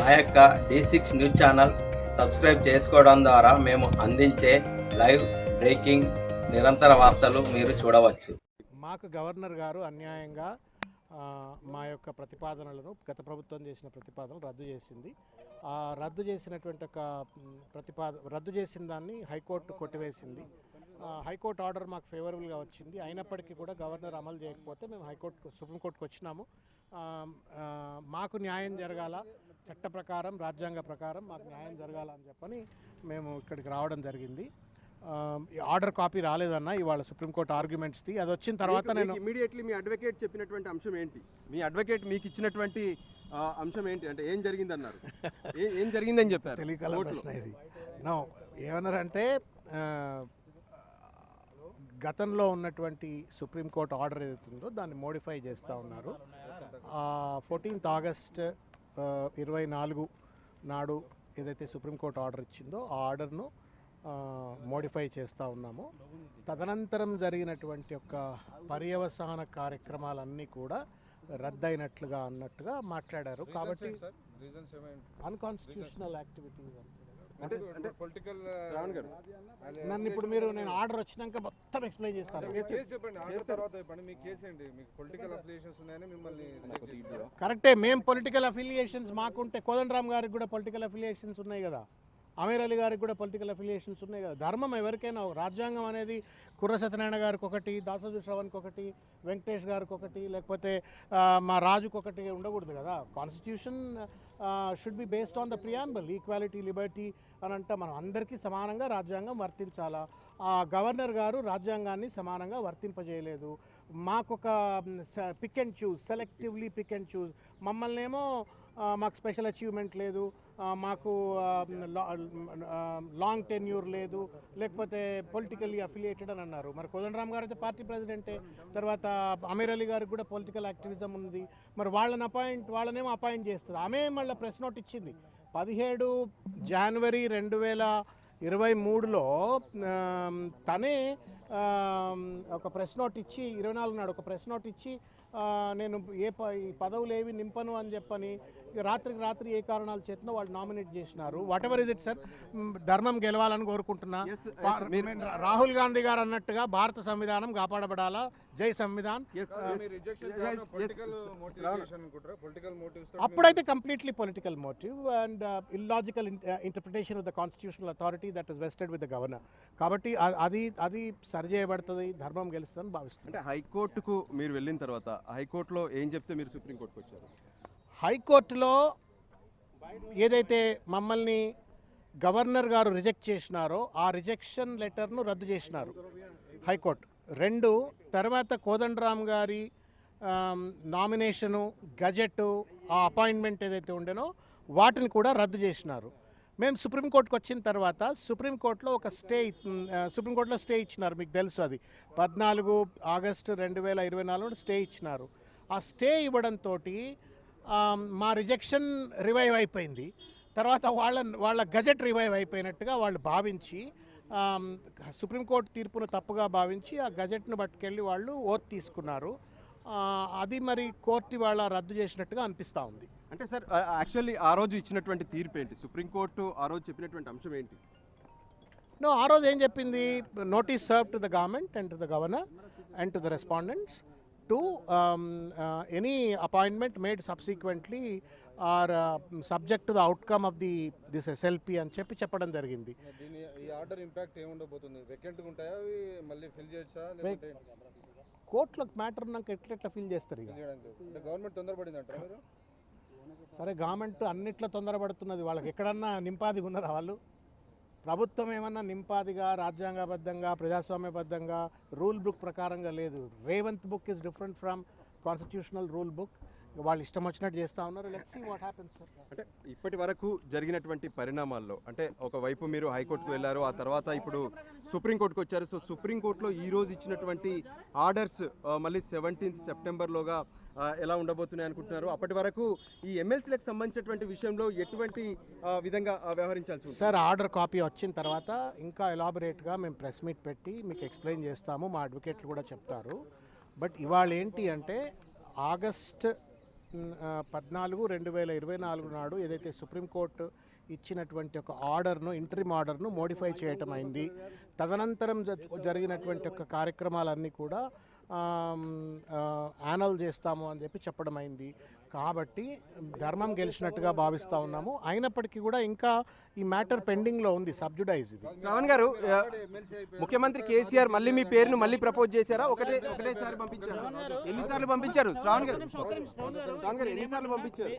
మా యొక్క D six news channel subscribe చేసుకోవడం ద్వారా మేము అందించే లైవ్ బ్రేకింగ్ నిరంతర వార్తలు మీరు చూడవచ్చు. మాకు గవర్నర్ గారు అన్యాయంగా మా యొక్క ప్రతిపాదనలను గత ప్రభుత్వం చేసిన ప్రతిపాదనలు రద్దు చేసింది. ఆ రద్దు చేసినటువంటి ఒక ప్రతిపాద రద్దు చేసిన దాన్ని హైకోర్టు కొట్టివేసింది. హైకోర్టు ఆర్డర్ మాకు ఫేవరబుల్గా వచ్చింది. అయినప్పటికీ కూడా గవర్నర్ అమలు చేయకపోతే మేము హైకోర్టు సుప్రీంకోర్టుకు వచ్చినాము. మాకు న్యాయం జరగాల చట్ట ప్రకారం రాజ్యాంగ ప్రకారం మాకు న్యాయం జరగాల అని చెప్పని మేము ఇక్కడికి రావడం జరిగింది. ఆర్డర్ కాపీ రాలేదన్న ఇవాళ సుప్రీంకోర్టు ఆర్గ్యుమెంట్స్ది అది వచ్చిన తర్వాత నేను ఇమీడియట్లీ మీ అడ్వకేట్ చెప్పినటువంటి అంశం ఏంటి? మీ అడ్వకేట్ మీకు ఇచ్చినటువంటి అంశం ఏంటి? అంటే ఏం జరిగింది అన్నారు ఏ- జరిగిందని చెప్పారు? తెలియకల. ప్రశ్న ఇది. నో ఏమన్నారంటే గతంలో ఉన్నటువంటి సుప్రీంకోర్టు ఆర్డర్ ఏదైతే ఉందో దాన్ని మోడిఫై చేస్తూ ఉన్నారు. ఫోర్టీన్త్ ఆగస్ట్ ఇరవై నాలుగు నాడు ఏదైతే సుప్రీంకోర్టు ఆర్డర్ ఇచ్చిందో ఆ ఆర్డర్ను మోడిఫై చేస్తూ ఉన్నాము. తదనంతరం జరిగినటువంటి యొక్క పర్యవసాన కార్యక్రమాలన్నీ కూడా రద్దయినట్లుగా అన్నట్టుగా మాట్లాడారు. కాబట్టి అన్కాన్స్టిట్యూషనల్ యాక్టివిటీస్ అంటే అంటే పొలిటికల్ రావణ్ గారు నన్ను ఇప్పుడు మీరు నేను ఆర్డర్ వచ్చినాక మొత్తం ఎక్స్ప్లెయిన్ చేస్తాను. కేసు చెప్పండి ఆర్డర్ తర్వాత చెప్పండి. మీకు కేసు ఏంటి? మీకు పొలిటికల్ అఫిలియేషన్స్ ఉన్నాయని మిమ్మల్ని. కరెక్టే మేము పొలిటికల్ అఫిలియేషన్స్ మాకుంటే కోదండరామ్ గారికి కూడా పొలిటికల్ అఫిలియేషన్స్ ఉన్నాయి కదా. అమీర్ అలీ గారికి కూడా పొలిటికల్ అఫిలియేషన్స్ ఉన్నాయి కదా. ధర్మం ఎవరికైనా రాజ్యాంగం అనేది కుర్ర సత్యనారాయణ గారికి ఒకటి దాసోజు శ్రవణ్కి ఒకటి వెంకటేష్ గారికి ఒకటి లేకపోతే మా రాజుకి ఒకటి ఉండకూడదు కదా. Constitution should be based on the preamble equality liberty అని అంటే మనం అందరికీ సమానంగా రాజ్యాంగం వర్తించాలా? ఆ గవర్నర్ గారు రాజ్యాంగాన్ని సమానంగా వర్తింపజేయలేదు. మాకొక pick and choose selectively pick and choose మమ్మల్నేమో మాకు స్పెషల్ అచీవ్మెంట్ లేదు. మాకు లాంగ్ టెన్యూర్ లేదు. లేకపోతే పొలిటికల్లీ అఫిలియేటెడ్ అని అన్నారు. మరి కోదండరామ్ గారు అయితే పార్టీ ప్రెసిడెంటే. తర్వాత అమీర్ అలీ గారికి కూడా పొలిటికల్ యాక్టివిజం ఉంది. మరి వాళ్ళని అపాయింట్ వాళ్ళనేమో అపాయింట్ చేస్తుంది. ఆమె మళ్ళీ ప్రెస్ నోట్ ఇచ్చింది. పదిహేడు జనవరి రెండు వేల ఇరవై మూడులో తనే ఒక ప్రెస్ నోట్ ఇచ్చి ఇరవై నాలుగు నాడు ఒక ప్రెస్ నోట్ ఇచ్చి నేను ఏ ప ఈ పదవులు ఏవి నింపను అని చెప్పని రాత్రికి రాత్రి ఏ కారణాల చేతనో వాళ్ళు నామినేట్ చేసినారు. Whatever is it sir ధర్మం గెలవాలని కోరుకుంటున్నా. రాహుల్ గాంధీ గారు అన్నట్టుగా భారత సంవిధానం కాపాడబడాలా? జై సంవిధాన్. మోటివ్స్ అప్పుడైతే completely political motive and illogical interpretation of the constitutional authority that is vested with the governor కాబట్టి అది అది సరి చేయబడుతుంది ధర్మం గెలుస్తుందని భావిస్తుంది అంటే హైకోర్టుకు మీరు వెళ్ళిన తర్వాత హైకోర్టులో ఏం చెప్తే మీరు సుప్రీంకోర్టుకు వచ్చారు? హైకోర్టులో ఏదైతే మమ్మల్ని గవర్నర్ గారు రిజెక్ట్ చేసినారో ఆ రిజెక్షన్ లెటర్ను రద్దు చేసినారు హైకోర్టు. రెండు తర్వాత కోదండరామ్ గారి నామినేషను గజెట్ ఆ అపాయింట్మెంట్ ఏదైతే ఉండేనో వాటిని కూడా రద్దు చేసినారు. మేము సుప్రీంకోర్టుకు వచ్చిన తర్వాత సుప్రీంకోర్టులో ఒక స్టే సుప్రీంకోర్టులో స్టే ఇచ్చినారు మీకు తెలుసు అది. పద్నాలుగు ఆగస్టు రెండు వేల ఇరవై నాలుగు స్టే ఇచ్చినారు. ఆ స్టే ఇవ్వడంతో మా రిజెక్షన్ రివైవ్ అయిపోయింది. తర్వాత వాళ్ళ వాళ్ళ గజెట్ రివైవ్ అయిపోయినట్టుగా వాళ్ళు భావించి సుప్రీంకోర్టు తీర్పును తప్పుగా భావించి ఆ గజెట్ను పట్టుకెళ్ళి వాళ్ళు ఓత్ తీసుకున్నారు. అది మరి కోర్టు వాళ్ళ రద్దు చేసినట్టుగా అనిపిస్తూ ఉంది. అంటే సార్ యాక్చువల్లీ ఆ రోజు ఇచ్చినటువంటి తీర్పు ఏంటి సుప్రీంకోర్టు ఆ రోజు చెప్పినటువంటి అంశం ఏంటి? నో ఆ రోజు ఏం చెప్పింది? Notice serve to the government and to the governor and to the respondents. To any appointment made subsequently are subject to the outcome of the this SLP అని చెప్పి చెప్పడం జరిగింది. దీని ఈ ఆర్డర్ ఇంపాక్ట్ ఏముండబోతుంది? వెకెంట్ ఉంటాయా? అవి మళ్ళీ ఫిల్ చేయొచ్చా? లేకపోతే కోర్టులో మ్యాటర్ ఉన్నాక ఎట్లా ఎట్లా ఫీల్ చేస్తారు ఇక? గవర్నమెంట్ తొందరపడింది అంటారా మీరు? సరే గవర్నమెంట్ అన్నిట్లో తొందరపడుతున్నది. వాళ్ళకి ఎక్కడన్నా నింపాదిగా ఉన్నారా వాళ్ళు? ప్రభుత్వం ఏమన్నా నింపాదిగా రాజ్యాంగబద్ధంగా ప్రజాస్వామ్యబద్ధంగా రూల్ బుక్ ప్రకారంగా లేదు. Revanth book is different from constitutional rule book. వాళ్ళు ఇష్టం వచ్చినట్టు చేస్తూ ఉన్నారు. Let's see what happens sir అంటే ఇప్పటి వరకు జరిగినటువంటి పరిణామాల్లో అంటే ఒకవైపు మీరు హైకోర్టుకు వెళ్ళారు ఆ తర్వాత ఇప్పుడు సుప్రీంకోర్టుకు వచ్చారు. సో సుప్రీంకోర్టులో ఈ రోజు ఇచ్చినటువంటి ఆర్డర్స్ మళ్ళీ సెవెంటీన్త్ సెప్టెంబర్లోగా ఎలా ఉండబోతున్నాయి అనుకుంటున్నారు? అప్పటి వరకు ఈ ఎమ్మెల్సీలకు సంబంధించినటువంటి విషయంలో ఎటువంటి విధంగా వ్యవహరించాల్సి సార్ ఆర్డర్ కాపీ వచ్చిన తర్వాత ఇంకా ఎలాబొరేట్గా మేము ప్రెస్ మీట్ పెట్టి మీకు ఎక్స్ప్లెయిన్ చేస్తాము. మా అడ్వకేట్లు కూడా చెప్తారు. బట్ ఇవాళ ఏంటి అంటే ఆగస్ట్ పద్నాలుగు రెండు వేల ఇరవై నాలుగు నాడు ఏదైతే సుప్రీంకోర్టు ఇచ్చినటువంటి ఒక ఆర్డర్ను ఇంటరిమ్ ఆర్డర్ను మోడిఫై చేయటం అయింది. తదనంతరం జ- జరిగినటువంటి ఒక కార్యక్రమాలన్నీ కూడా యానల్ చేస్తాము అని చెప్పి చెప్పడం అయింది. కాబట్టి ధర్మం గెలిచినట్టుగా భావిస్తూ ఉన్నాము. అయినప్పటికీ కూడా ఇంకా ఈ మ్యాటర్ పెండింగ్లో ఉంది సబ్జుడైజ్ ఇది. శ్రావణ్ గారు ముఖ్యమంత్రి కేసీఆర్ మళ్ళీ మీ పేరును మళ్ళీ ప్రపోజ్ చేశారా? ఒకటే ఒకటేసారి పంపించారు? ఎన్నిసార్లు పంపించారు శ్రావణ్ గారు? శ్రావణ్ గారు ఎన్నిసార్లు పంపించారు?